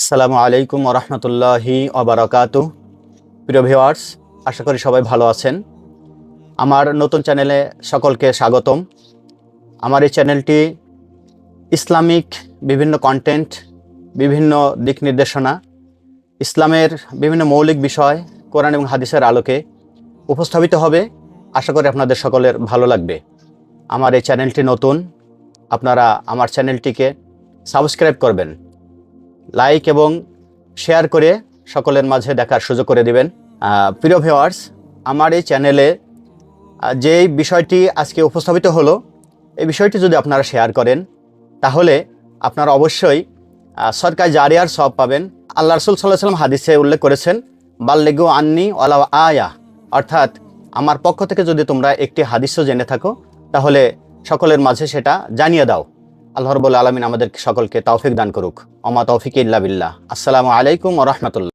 আসসালামু আলাইকুম ওরহমতুল্লাহি অবরাকাত প্রিয় ভিওয়ার্স আশা করি সবাই ভালো আছেন। আমার নতুন চ্যানেলে সকলকে স্বাগতম। আমার এই চ্যানেলটি ইসলামিক বিভিন্ন কন্টেন্ট বিভিন্ন দিক নির্দেশনা, ইসলামের বিভিন্ন মৌলিক বিষয়, কোরআন এবং হাদিসের আলোকে উপস্থাপিত হবে। আশা করি আপনাদের সকলের ভালো লাগবে। আমার এই চ্যানেলটি নতুন, আপনারা আমার চ্যানেলটিকে সাবস্ক্রাইব করবেন। লাইক এবং শেয়ার করে সকলের মাঝে দেখার সুযোগ করে দিবেন। প্রিয় ভিওয়ার্স আমার এই চ্যানেলে যেই বিষয়টি আজকে উপস্থাপিত হলো, এই বিষয়টি যদি আপনারা শেয়ার করেন, তাহলে আপনারা অবশ্যই সরকার জারিয়ার সব পাবেন। আল্লাহ রসুল সাল্লাহ সাল্লাম হাদিসে উল্লেখ করেছেন, বাল্লেগু আন্নি ওলা আয়া। অর্থাৎ, আমার পক্ষ থেকে যদি তোমরা একটি হাদিসও জেনে থাকো, তাহলে সকলের মাঝে সেটা জানিয়ে দাও। আল্লাহ রবুল্লা আলমিন আমাদের সকলকে তৌফিক দান করুক। অমা তৌফিক ইল্লা বিল্লাহ। আসসালামু আলাইকুম ও রহমতুল্লাহ।